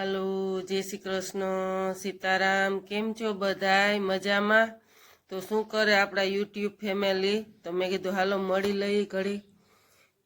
હાલો, જય શ્રી કૃષ્ણ. સીતારામ, કેમ છો બધાય? મજામાં? તો શું કરે આપણા યુટ્યુબ ફેમિલી? તો મેં કીધું, હાલો, મળી લઈ ઘડી.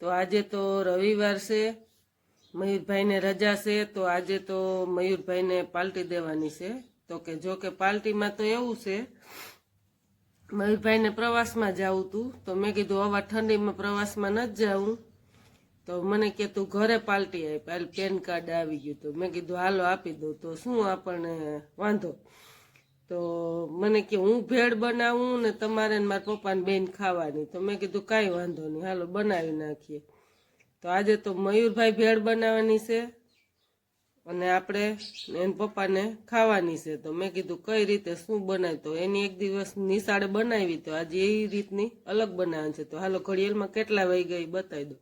તો આજે તો રવિવાર છે, મયુરભાઈને રજા છે, તો આજે તો મયુરભાઈને પાલટી દેવાની છે. તો કે જો કે પાર્ટીમાં તો એવું છે, મયુરભાઈને પ્રવાસમાં જવું તું. તો મેં કીધું આવા ઠંડીમાં પ્રવાસમાં નથી જાવું તો મને કે તું ઘરે પાલટી આપી હાલ પેન કાર્ડ આવી ગયું તો. મેં કીધું, હાલો, આપી દઉં. તો શું આપણને વાંધો? તો મને કે, હું ભેળ બનાવું ને તમારે મારા પપ્પાને બેન ખાવાની. તો મેં કીધું, કાંઈ વાંધો નહીં. હાલો, બનાવી નાખીએ. તો આજે તો મયુરભાઈ ભેળ બનાવવાની છે અને આપણે એના પપ્પાને ખાવાની છે. તો મેં કીધું, કઈ રીતે? શું બનાવી તો એની એક દિવસ નિશાળે બનાવી તો આજે એ રીતની અલગ બનાવવાની છે. તો હાલો, ઘડિયાળમાં કેટલા વહી ગઈ બતાવી દો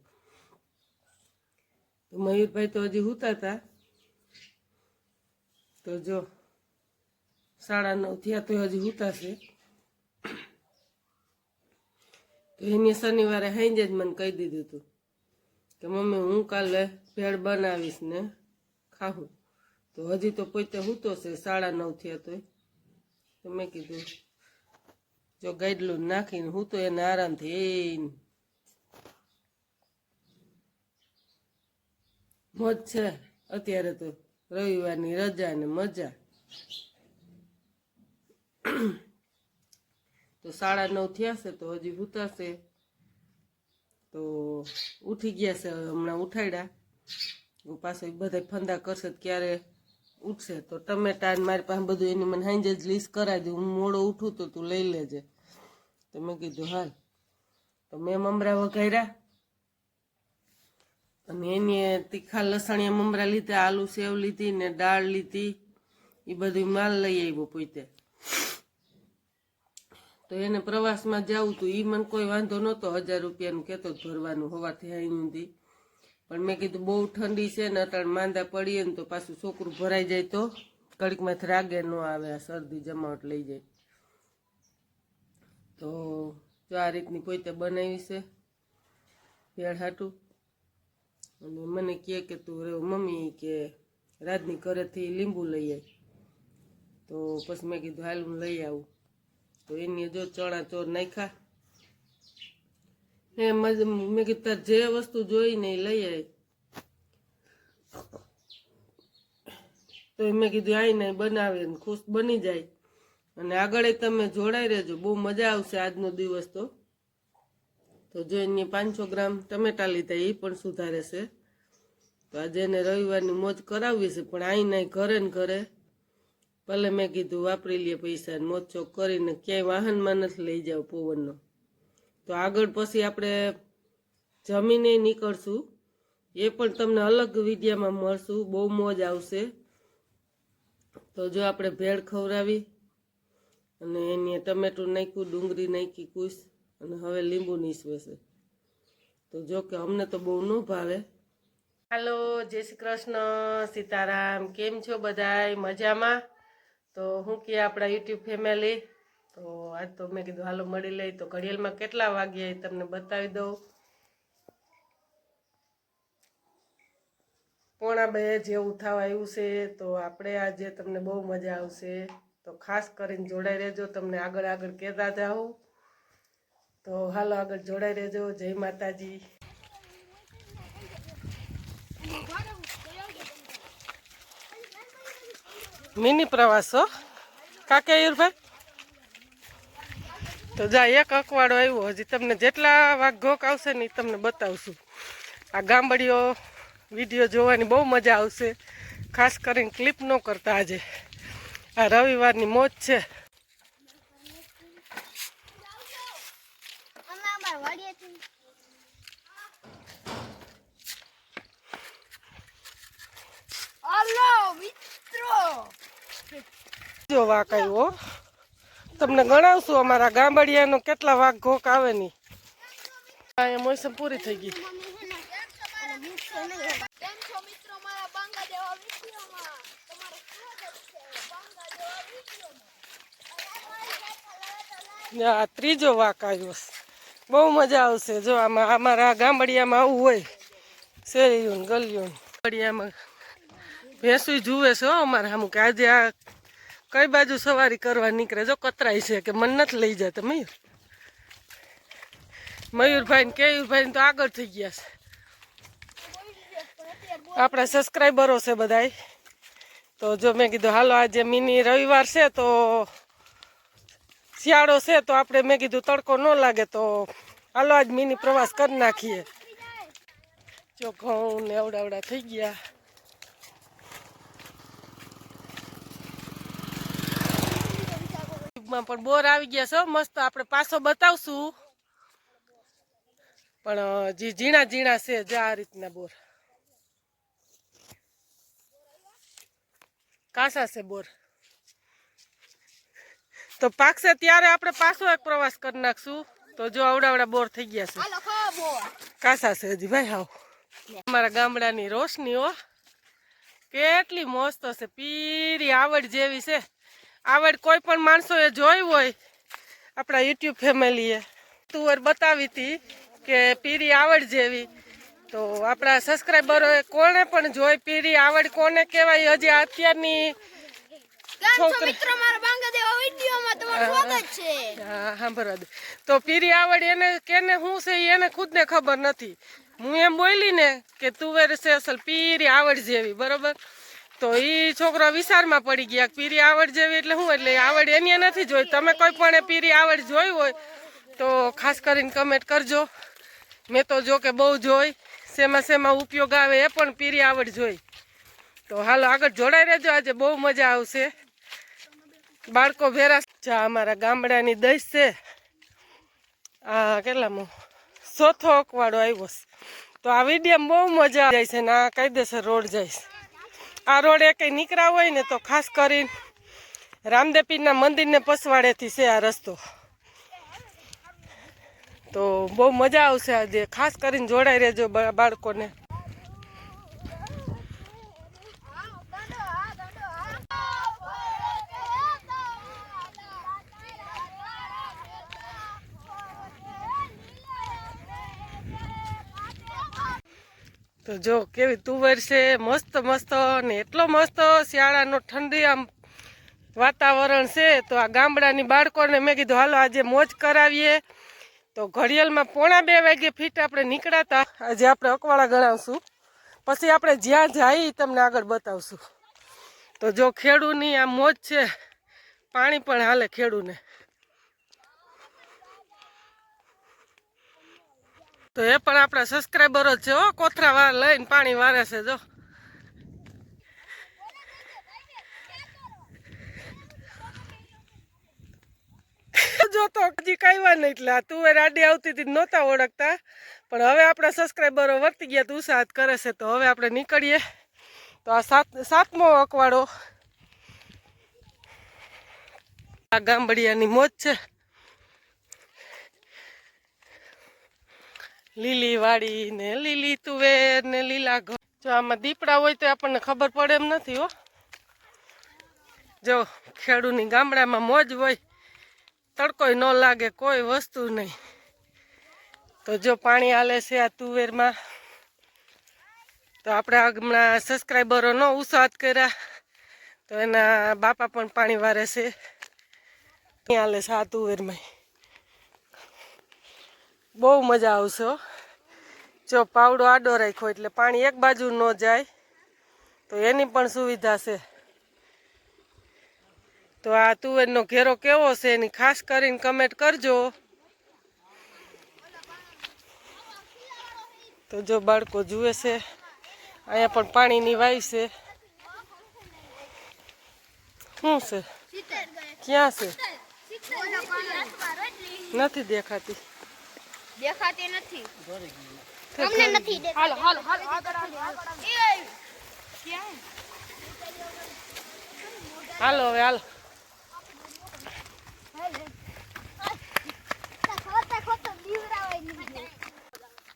તો મયુરભાઈ તો હજી હુતા હતા તો જો, સાડા નવ થયા તો હજી હુતા છે. તો એની શનિવારે હાઈજે જ મને કહી દીધું હતું કે મમ્મી હું કાલે ભેળ બનાવીશ ને ખાવું તો હજી તો પોતે સૂતો છે સાડા નવ થયા તોય. તો મેં કીધું, જો ગાઈડલું નાખીને હું તો એને આરામથી એ મોજ છે અત્યારે તો. રવિવારની રજા ને મજા. તો સાડા નવ થયા છે, તો હજી ઉતારશે તો ઉઠી ગયા છે, હમણાં ઉઠાડ્યા પાછો બધા ફંદા કરશે ક્યારે ઉઠશે. તો ટમેટા મારી પાસે બધું એની મને હાંજે જ લીસ કરાવી દઉં. હું મોડો ઉઠું તો તું લઈ લેજે. તો મેં કીધું, હાલ. તો મેં મમરા વઘાર્યા અને એની તીખા લસણિયા મમરા લીધા, આલુ સેવ લીધી ને દાળ લીધી એ બધું માલ લઈ આવ્યો પોતે. તો એને પ્રવાસમાં જવું તું એ મને કોઈ વાંધો નહોતો, હજાર રૂપિયાનું કહેતો ભરવાનું હોવાથી અહીંથી પણ મેં કીધું બહુ ઠંડી છે ને, અટાણ માંદા પડીએ ને તો પાછું છોકરું ભરાઈ જાય તો કડીકમાંથી રાગે ન આવે, આ શરદી જમાવટ લઈ જાય. તો જો આ રીતની પોતે બનાવી છે. ભેળ હાટું. અને મને કહે કે તું રે મમ્મી કે રાજની ઘરેથી લીંબુ લઈ આવ તો પછી મેં કીધું, હાલ હું લઈ આવું. તો એની જો ચણા ચોર નાખ્યા. એ મેં કીધું જે વસ્તુ જોઈ ને એ લઈ આવી તો મેં કીધું આવીને બનાવે ખુશ બની જાય. અને આગળ તમે જોડાઈ રહેજો, બહુ મજા આવશે આજનો દિવસ તો. તો જો એની પાંચસો ગ્રામ ટમેટા લીધા એ પણ સુધારે છે. તો આજે એને રવિવારની મોજ કરાવવી છે, પણ અહીં નહીં ઘરે ને ઘરે. ભલે મેં કીધું વાપરી લઈએ પૈસા મોજ ચોક કરીને ક્યાંય વાહનમાં નથી લઈ જાવ પવનનો. તો આગળ પછી આપણે જમીને નીકળશું. એ પણ તમને અલગ વિડીયામાં મળશું, બહુ મોજ આવશે. તો જો આપણે ભેળ ખવડાવી અને એની ટમેટું નાખ્યું, ડુંગળી નાખી કુશ અને હવે લીંબુ નીસવેશે તો જો કે અમને તો બહુ ન ભાવે. હાલો, જય શ્રી કૃષ્ણ, સીતારામ. કેમ છો બધાય? મજામાં? તો હું કે આપણા યુટ્યુબ ફેમિલી. તો આજ તો મેં કીધું, હાલો, મળી લઈ. તો ઘડિયાળમાં કેટલા વાગ્યા એ તમને બતાવી દઉં. પોણા બે જેવું થવા આવ્યું છે. તો આપણે આજે તમને બહુ મજા આવશે. તો ખાસ કરીને જોડાઈ રહેજો. તમને આગળ આગળ કહેતા જાઉં. તો હાલો આગળ જોડાઈ રહેજો. જય માતાજી. મિની પ્રવાસો કાકે યુરભાઈ તો જા, એક અકવાડો આવ્યો. હજી તમને જેટલા વાઘ ઘોક આવશે ને એ તમને બતાવશું. આ ગામડીઓ વીડિયો જોવાની બહુ મજા આવશે. ખાસ કરીને ક્લિપ ન કરતા આજે. આ રવિવારની મોજ છે અમે અમાર વાડીએથી હલો મિત્રો વાઘ આવ્યો તમને ગણાવશું અમારા ગામડિયાનો કેટલા વાઘ ઘોક આવે ની. અહીંયા મોસમ પૂરી થઈ ગઈ. આ ત્રીજો વાક આવ્યો. બહુ મજા આવશે જો આમાં, અમારા ગામડિયામાં આવું હોય. શેરીઓ ગલિયું. ગામડિયામાં ભેંસું જુએ છે અમારે સામું કે આજે આ કઈ બાજુ સવારી કરવા નીકળે? જો કતરાય છે કે મન નથી લઈ જતા, મયુર. મયુરભાઈ ને કેયુરભાઈ તો આગળ થઈ ગયા છે. આપણા સબસ્ક્રાઈબરો છે બધાય. તો જો મેં કીધું, હાલો, આજે મિની રવિવાર છે, તો શિયાળો છે, તો આપણે મેં કીધું, તડકો ન લાગે, તો હાલો, આજ મિની પ્રવાસ કરી નાખીએ. જો ઘઉં ને અવડાવડા થઈ ગયા. યુટ્યુબમાં પણ બોર આવી ગયા છે મસ્ત આપણે પાછો બતાવશું. પણ જે ઝીણા ઝીણા છે જે આ રીતના બોર. કાસા છે બોર. તો પાકશે ત્યારે આપણે પાછો એક પ્રવાસ કરી નાખશું. તો જો અવડાવડા બોર થઈ ગયા છે. કાસા છે હજી ભાઈ હાવ. અમારા ગામડાની રોશની હો. કેટલી મસ્ત છે પીરી આવડ જેવી છે. આવડ કોઈ પણ માણસોએ જોઈ હોય આપણા યુટ્યુબ ફેમિલીએ. તુવર બતાવી હતી કે પીરી આવડ જેવી. તો આપણા સબસ્ક્રાઈબરોએ કોને પણ જોઈ પીરી આવડ કોને કહેવાય? હજી અત્યારની તો પીરી આવડ એને કેને શું છે એને ખુદને ખબર નથી. હું એમ બોલી ને કે તુવેર છે અસલ પીરી આવડ જેવી બરોબર? તો એ છોકરો વિસારમાં પડી ગયા પીરી આવડ જેવી એટલે શું એટલે આવડ એની નથી જોઈ. તમે કોઈ પણ પીરી આવડ જોઈ હોય તો ખાસ કરીને કમેન્ટ કરજો. મેં તો જો કે બહુ જોઈ. શેમાં શેમાં ઉપયોગ આવે એ પણ પીરી આવડ જોઈ. તો હાલો આગળ જોડાઈ રહેજો. આજે બહુ મજા આવશે. બાળકો ભેરા જા અમારા ગામડાની દસ છે. આ કેટલામાં? ચોથો અકવાડો આવ્યો તો આ વીડિયો બહુ મજા જાય છે ને આ કાયદેસર રોડ છે. આ રોડ કંઈ નીકળ્યા હોય ને તો ખાસ કરીને રામદેપીરના મંદિરને પસવાડેથી છે આ રસ્તો. તો બહુ મજા આવશે આજે, ખાસ કરીને જોડાઈ રહેજો બાળકોને તો જો કેવી તુવેર છે, મસ્ત મસ્ત ને એટલો મસ્ત શિયાળાનો ઠંડી આમ વાતાવરણ છે. તો આ ગામડાની બાળકોને મેં કીધું, હાલો, આજે મોજ કરાવીએ. તો ઘડિયાળમાં પોણા બે વાગે ફીટ આપણે નીકળાતા. આજે આપણે અકવાળા ગણાવશું. પછી આપણે જ્યાં જઈએ તમને આગળ બતાવશું. તો જો ખેડૂની આ મોજ છે, પાણી પણ હાલે ખેડૂને. તો એ પણ આપણા સબસ્ક્રાઈબરો છે, હો. કોથરા વાર લઈને પાણી વારે છે, જો. જો તો હજી કાંઈ નહીં, એટલે આ એ રાડી આવતી હતી નહોતા ઓળખતા. પણ હવે આપણા સબસ્ક્રાઈબરો વર્તી ગયા તો કરે છે, તો હવે આપણે નીકળીએ. તો આ સાત, સાતમો અકવાડો આ ગામડિયાની મોજ છે. લીલી વાડી ને લીલી તુવેર ને લીલા ઘર જો આમાં દીપડા હોય તો આપણને ખબર પડે એમ નથી હો. જો ખેડૂની ગામડામાં મોજ હોય, તડકોય ન લાગે, કોઈ વસ્તુ નહીં. તો જો પાણી હાલે છે આ તુવેરમાં, તો આપણે હમણાં સબસ્ક્રાઈબરો ન ઉસાદ કર્યા, તો એના બાપા પણ પાણી વારે છે. ત્યાં હાલે છે આ તુવેરમાં બહુ મજા આવશે જો પાવડો આડો રાખ્યો એટલે પાણી એક બાજુ ન જાય, તો એની પણ સુવિધા છે. તો આ તુવેરનો ઘેરો કેવો છે એની ખાસ કરીને કમેન્ટ કરજો. તો જો બાળકો જુએ છે, અહીંયા પણ પાણીની વાય છે. શું છે? ક્યાં છે? નથી દેખાતી. દેખાતી નથી. તમને નથી હાલો હાલો હાલો. આગળ આગળ હાલો હવે હાલો.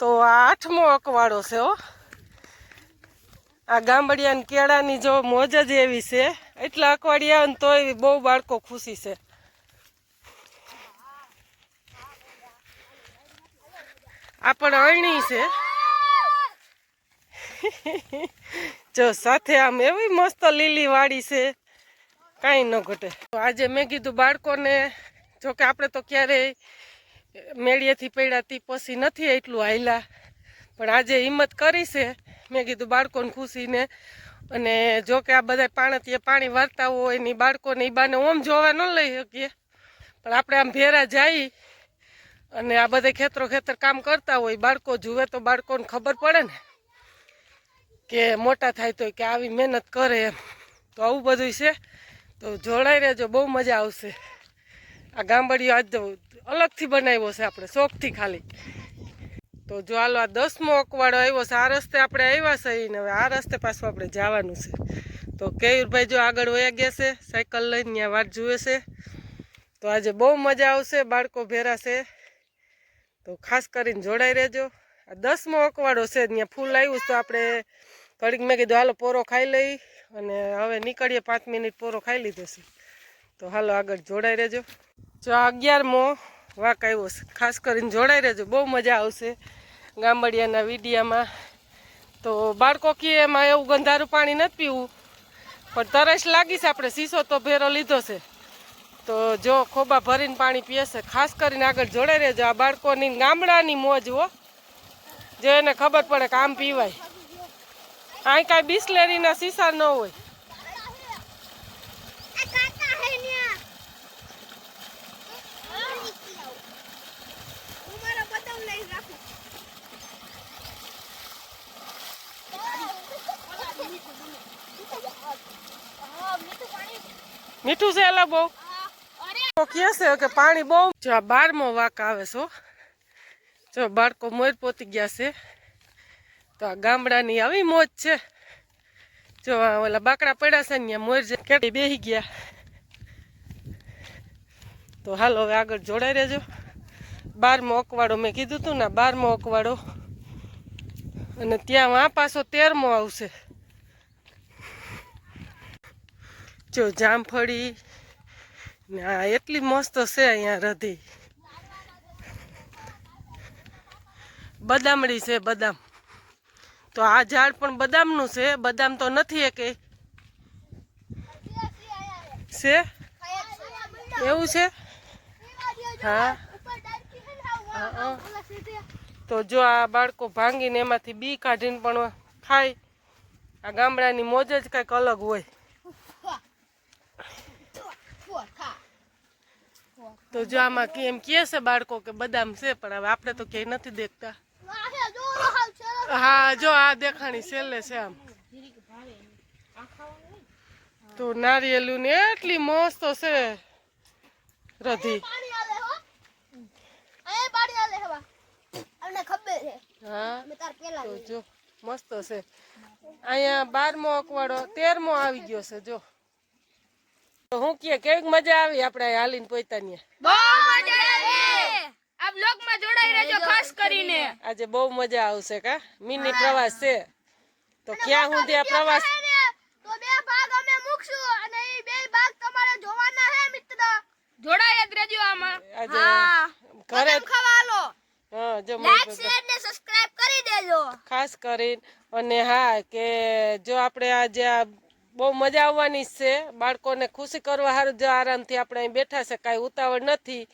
તો આ આઠમો અકવાડો છે હો. આ ગામડિયાની કેળાની જો મોજ જ એવી છે. એટલા અકવાડિયા આવે ને તોય બહુ બાળકો ખુશી છે. પણ છે જો સાથે આમ એવી મસ્ત લીલી વાડી છે, કાંઈ ન ઘટે. આજે મેં કીધું બાળકોને જો કે આપણે તો ક્યારેય મેળીએથી પડ્યા પસી નથી એટલું હાયલા પણ આજે હિંમત કરી છે. મેં કીધું બાળકોને ખુશીને. અને જો કે આ બધા પાણીથી પાણી વાર્તા હોય ને બાળકોને એ બાને ઓમ જોવા ન લઈ શકીએ. પણ આપણે આમ ભેરા જઈ અને આ બધા ખેતરો ખેતર કામ કરતા હોય, બાળકો જુએ તો બાળકોને ખબર પડે ને કે મોટા થાય તો કે આવી મહેનત કરે એમ. તો આવું બધું છે. તો જોડાઈ રહેજો, બહુ મજા આવશે. આ ગામડીઓ આજ અલગથી બનાવ્યો છે આપણે, શોખથી ખાલી. તો જો હાલો, આ દસમો અકવાડો આવ્યો છે. આ રસ્તે આપણે આવ્યા છે ને હવે આ રસ્તે પાછું આપણે જવાનું છે. તો કેયુરભાઈ જો આગળ વયા ગયા છે, સાયકલ લઈને ત્યાં વાટ જુએ છે. તો આજે બહુ મજા આવશે, બાળકો ભેરા છે. તો ખાસ કરીને જોડાઈ રહેજો. આ દસમો અકવાડો છે, ત્યાં ફૂલ આવ્યું તો આપણે ઘડીક મેં કીધું, હાલો, પોરો ખાઈ લઈ. અને હવે નીકળીએ, પાંચ મિનિટ પોરો ખાઈ લીધો છે. તો હાલો, આગળ જોડાઈ રહેજો. જો અગિયારમો વાક આવ્યો છે, ખાસ કરીને જોડાઈ રહેજો, બહુ મજા આવશે ગામડિયાના વિડીયામાં. તો બાળકો કીએ એમાં એવું ગંધારું પાણી નથી પીવું, પણ તરસ લાગી છે, આપણે શીશો તો ભેરો લીધો છે. તો જો ખોબા ભરીને પાણી પીએશે. ખાસ કરીને આગળ જોડે રહેજો. આ બાળકોની ગામડાની મોજ હો. જો એને ખબર પડે કે આમ પીવાય. અહીં કાંઈ બિસ્લેરીના સીસા ન હોય. મીઠું છે એલા બહુ. તો કહે છે કે પાણી બહુ જો આ બારમો વાક આવે છો જો બાળકો મોર પોતી ગયા છે. તો આ ગામડાની આવી મોજ છે. જો ઓલા બાકડા પડ્યા છે ને મોર કેટલી કેટી બેસી ગયા. તો હાલો હવે આગળ જોડાઈ રહેજો. બારમો અકવાડો મેં કીધું તું ને બારમો અકવાડો અને ત્યાં આ પાછો તેરમો આવશે. જો જામફળી આ એટલી મસ્ત છે અહીંયા રધી. બદામડી છે બદામ. તો આ ઝાડ પણ બદામનું છે, બદામ તો નથી એ. કે છે? એવું છે? હા. તો જો આ બાળકો ભાંગીને એમાંથી બી કાઢીને પણ ખાય. આ ગામડાની મોજ જ કંઈક અલગ હોય. તો જો આમાં કે એમ કહે છે બાળકો કે બદામ છે, પણ હવે આપણે તો ક્યાંય નથી દેખતા. હા, જો આ દેખાણી છેલ્લે છે આમ. તો નારિયેલું ને એટલી મસ્ત છે, રધી. મસ્ત છે. અહીંયા બારમો અકવાડો તેરમો આવી ગયો છે, જો. તો હું કે કેવી મજા આવી આપણે હાલીને પોતાની આ બ્લોગમાં જોડાઈ રહેજો ખાસ કરીને. આજે બહુ મજા આવશે કા? મિની પ્રવાસ છે. તો ક્યાં હું આ પ્રવાસ? તો બે ભાગ અમે મૂકશું અને એ બે ભાગ તમારે જોવાના છે મિત્ર. જોડાઈ જ રહેજો આમાં. આજે ઘરે ખવાલો હા જો લાઈક શેર ને સબસ્ક્રાઇબ કરી દેજો. ખાસ કરીને અને હા કે જો આપણે આજે આ બહુ મજા આવવાની છે. બાળકોને ખુશી કરવા સારું જો આરામથી આપણે અહીં બેઠા છે. કાંઈ ઉતાવળ નથી.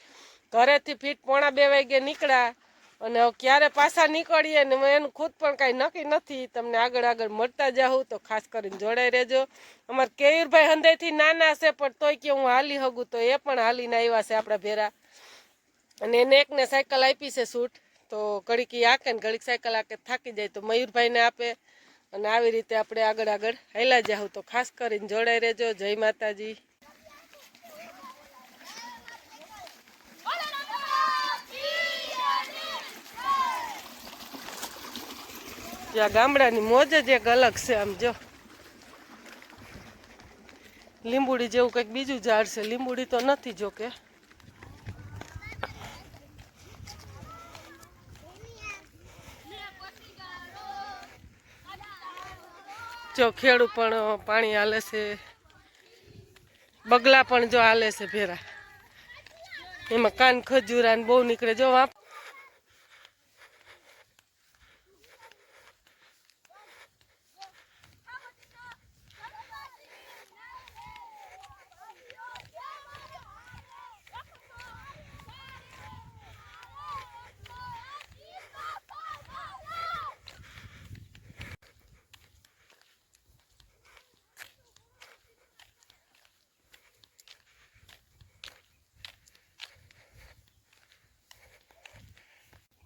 ઘરેથી ફીટ પોણા બે વાગે નીકળ્યા અને ક્યારે પાછા નીકળીએ ને એનું ખુદ પણ કાંઈ નક્કી નથી. તમને આગળ આગળ મળતા જાઉં તો ખાસ કરીને જોડાઈ રહેજો. અમારા કેયુરભાઈ હંદેથી નાના છે, પણ તોય કે હું હાલી હગું તો એ પણ હાલીને આવ્યા છે આપણા ભેરા. અને એને એકને સાયકલ આપી છે, સૂટ. તો ઘડીક આકે ને ઘડીક સાયકલ આકે થાકી જાય તો મયુરભાઈને આપે. અને આવી રીતે આપણે આગળ આગળ હેલા જાઉં તો ખાસ કરીને જોડાઈ રહેજો. જય માતાજી. ત્યાં ગામડાની મોજ જ એક અલગ છે આમ જો. લીંબુડી જેવું કંઈક બીજું ઝાડ છે. લીંબુડી તો નથી જોકે. જો ખેડૂ પણ પાણી હાલે છે. બગલા પણ જો હાલે છે ભેરા. એમાં કાન ખજૂરા ને બહુ નીકળે. જો આપ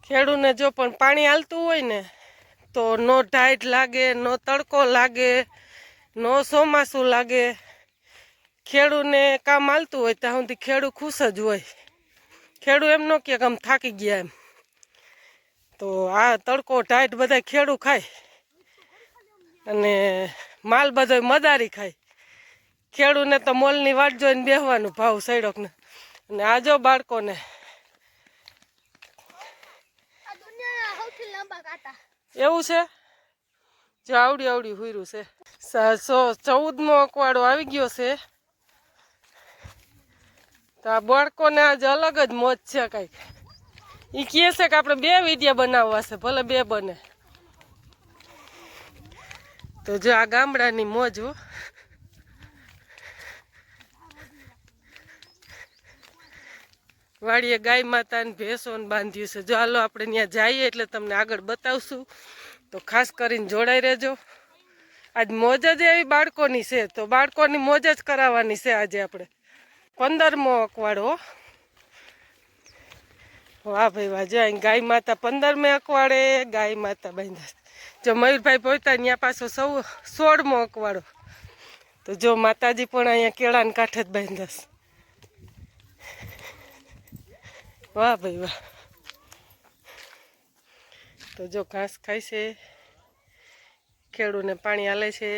ખેડૂને જો પણ પાણી હાલતું હોય ને, તો નો ટાઈટ લાગે, નો તડકો લાગે, નો ચોમાસું લાગે. ખેડૂને કામ હાલતું હોય ત્યાં સુધી ખેડૂ ખુશ જ હોય. ખેડૂ એમ ન કે આમ થાકી ગયા એમ. તો આ તડકો ટાઈટ બધા ખેડૂ ખાય. અને માલ બધો મદારી ખાય. ખેડૂને તો મોલની વાટ જોઈને બેહવાનું ભાવ સૈડકને. અને આજો બાળકોને આ દુનિયાના સૌથી લાંબા કાંટા એવું છે? જો આવડી આવડી હુર્યું છે. સાતસો ચૌદમો અકવાડો આવી ગયો છે. તો આ બાળકોને આજ અલગ જ મોજ છે કંઈક. એ કહે છે કે આપણે બે વિડીયા બનાવવા છે, ભલે બે બને. તો જો આ ગામડાની મોજ હો. વાડીએ ગાય માતાને ભેંસોને બાંધ્યું છે. જો હાલો આપણે ત્યાં જઈએ એટલે તમને આગળ બતાવશું. તો ખાસ કરીને જોડાઈ રહેજો. આજ મોજ જ એવી બાળકોની છે. તો બાળકોની મોજ જ કરાવવાની છે આજે આપણે. પંદરમો અકવાડો. વાહ ભાઈ વાહ. જો ગાય માતા પંદરમે અકવાડે, ગાય માતા બાંધ્યા જો મયુરભાઈ પહોંચતા ત્યાં પાછો સૌ સોળમો અકવાડો તો જો માતાજી પણ અહીંયા કેળાને કાંઠે જ બાંધ્યા છે વાહ ભાઈ વાહ. તો જો ઘાસ ખાય છે ખેડૂને પાણી હાલે છે.